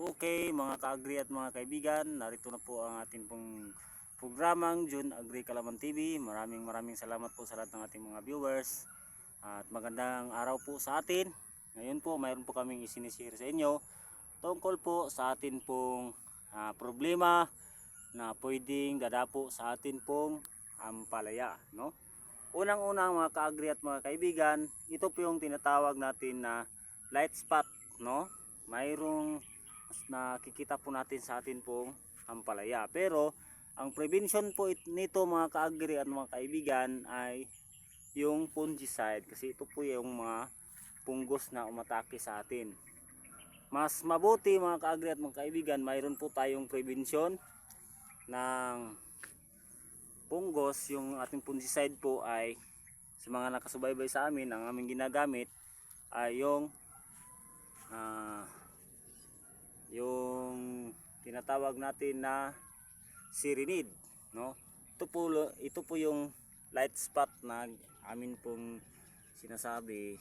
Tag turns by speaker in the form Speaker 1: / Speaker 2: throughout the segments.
Speaker 1: Okay, mga ka-agri at mga kaibigan, narito na po ang ating pong programang June Agri Kalaman TV. Maraming maraming salamat po sa lahat ng ating mga viewers. At magandang araw po sa atin. Ngayon po, mayroon po kaming isinisihir sa inyo tungkol po sa atin pong ah, problema na pwedeng dadapo sa atin pong ampalaya. No? Unang-unang mga ka-agri at mga kaibigan, ito po yung tinatawag natin na light spot. No? Mayroong nakikita po natin sa atin pong ampalaya. Pero ang prevention po it- nito mga kaagri at mga kaibigan ay yung fungicide kasi ito po yung mga punggos na umatake sa atin. Mas mabuti mga kaagri at mga kaibigan, mayroon po tayong prevention ng punggos. Yung ating fungicide po ay sa mga nakasubaybay sa amin, ang aming ginagamit ay yung ah, yung tinatawag natin na sirinid no? Ito po ito po yung light spot na amin pong sinasabi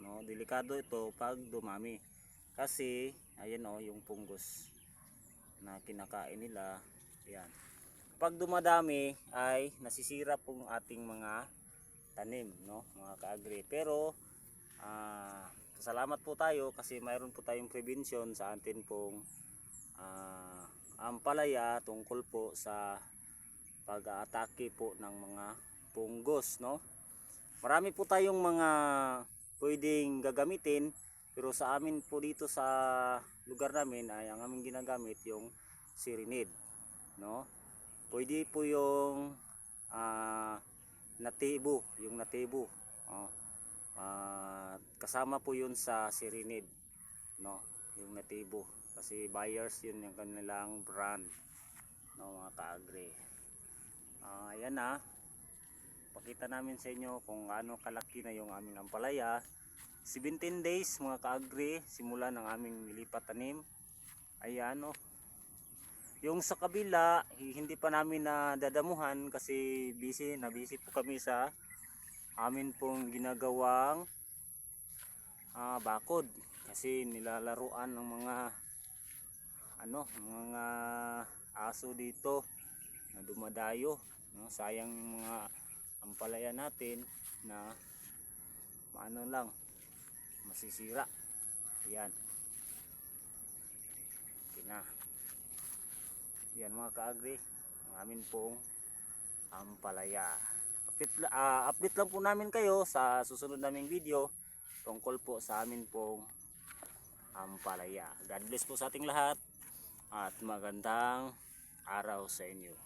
Speaker 1: no? Delikado ito pag dumami. Kasi ayan oh yung punggos na kinakain nila. Yan pag dumadami ay nasisira pong ating mga tanim no? Mga kaagri. Pero salamat po tayo kasi mayroon po tayong prevention sa atin pong ah, ampalaya tungkol po sa pag-aatake po ng mga punggos no marami po tayong mga pwedeng gagamitin pero sa amin po dito sa lugar namin ay ang aming ginagamit yung sirinid no pwede po yung ah, natibo yung natibo oh. Ah, kasama po yun sa Sirinid no? Yung natibo. Kasi buyers yun yung kanilang brand no? Mga kaagri. Ah ayan na pakita namin sa inyo kung ano kalaki na yung aming ampalaya. 17 days mga kaagri simula ng aming nilipat tanim. Ayan oh. Yung sa kabila hi- hindi pa namin na dadamuhan kasi busy na busy po kami sa amin pong ginagawang ah, bakod. Kasi nilalaruan ng mga ano mga aso dito na dumadayo. No? sayang yung mga ampalaya natin na maano lang masisira. Yan okay na. Yan mga kaagri ang amin pong ampalaya. Update, ah, update lang po namin kayo sa susunod naming video tungkol po sa amin pong ampalaya. God bless po sa ating lahat at magandang araw sa inyo.